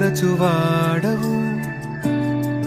స్థిరపరచువాడవు.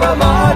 Mama.